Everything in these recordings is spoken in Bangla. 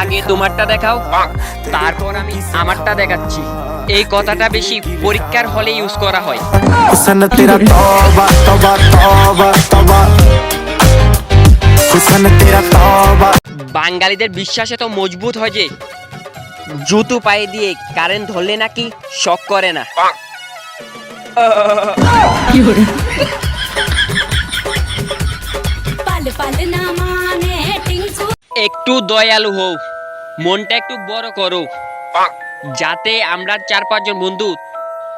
আগে তোমারটা দেখাও। তারপর আমি আমারটা দেখাচ্ছি। এই কথাটা বেশি পরীক্ষার হলে ইউজ করা হয়। বাঙালিদের বিশ্বাস এত মজবুত হয় যে জুতো পায়ে দিয়ে কারেন্ট ধরলে নাকি শখ করে না। পালে পালে না একটু দয়ালু হও, মনটা একটু বড় করো। যাতে আমরা চার পাঁচজন বন্ধু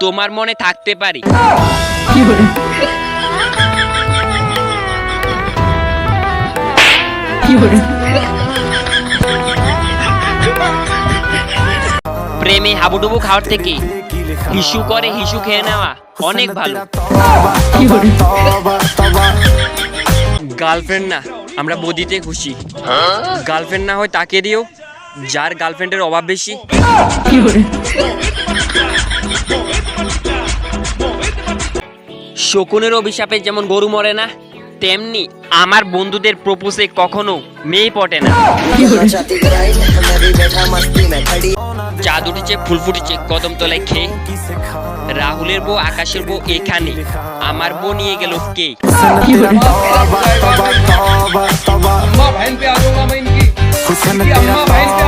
তোমার মনে থাকতে পারি। প্রেমে হাবুডুবু খাওয়ার থেকে হিসু করে হিসু খেয়ে নেওয়া অনেক ভালো। গার্লফ্রেন্ড না। আমরা বদিতে খুশি। গার্লফ্রেন্ড না হয় তাকে দিও, যার গার্লফ্রেন্ডের অভাব বেশি। শকুনের অভিশাপে যেমন গরু মরে না, তেমনি আমার বন্ধুদের প্রপোজে কখনো মেয়ে পটে না। চাদুটিছে উঠেছে, ফুল ফুটেছে, কদম তলায় খেয়ে। রাহুলের বউ, আকাশের বউ এখানে। আমার বউ নিয়ে গেল কে? E a